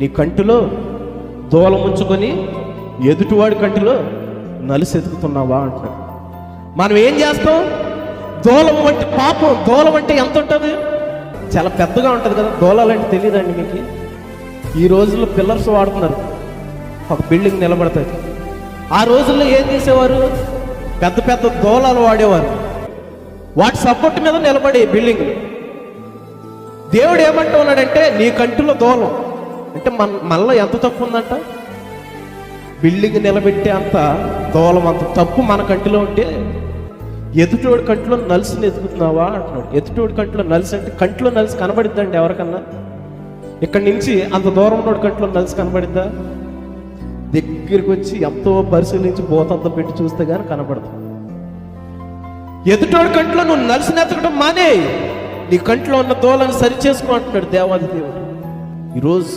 నీ కంటిలో దూలం ఉంచుకొని ఎదుటివాడి కంటిలో నలిసి ఎతుకుతున్నావా అంటాడు మనం ఏం చేస్తాం? దూలం వంటి పాపం దూలం అంటే ఎంత ఉంటుంది? చాలా పెద్దగా ఉంటుంది కదా. దూలాలంటే తెలియదండి మీకు. ఈ రోజుల్లో పిల్లర్స్ వాడుతున్నారు. ఒక బిల్డింగ్ నిలబడతాయి. ఆ రోజుల్లో ఏం చేసేవారు? పెద్ద పెద్ద దూలాలు వాడేవారు. వాటి సపోర్ట్ మీద నిలబడే బిల్డింగ్. దేవుడు ఏమంటూ ఉన్నాడంటే నీ కంటిలో దూలం అంటే మన మనలో ఎంత తప్పు ఉందంట? బిల్డింగ్ నిలబెట్టే అంత దోలం అంత తప్పు మన కంటిలో ఉంటే ఎదుటోడి కంటిలో నలుసుని ఎదుగుతున్నావా అంటున్నాడు. ఎదుటోడి కంటిలో నలుసు అంటే కంటిలో నలిసి కనబడిద్దండి ఎవరికన్నా? ఇక్కడి నుంచి అంత దూరం ఉన్నోడి కంటిలో నలిసి కనబడిద్దా? దగ్గరికి వచ్చి ఎంతో పరిశీలించి బోతంతా పెట్టి చూస్తే కానీ కనబడదు. ఎదుటోడి కంట్లో నువ్వు నలిసిన ఎతకడం మానే. నీ కంట్లో ఉన్న దోలను సరి చేసుకో అంటున్నాడు దేవాది దేవుడు. ఈరోజు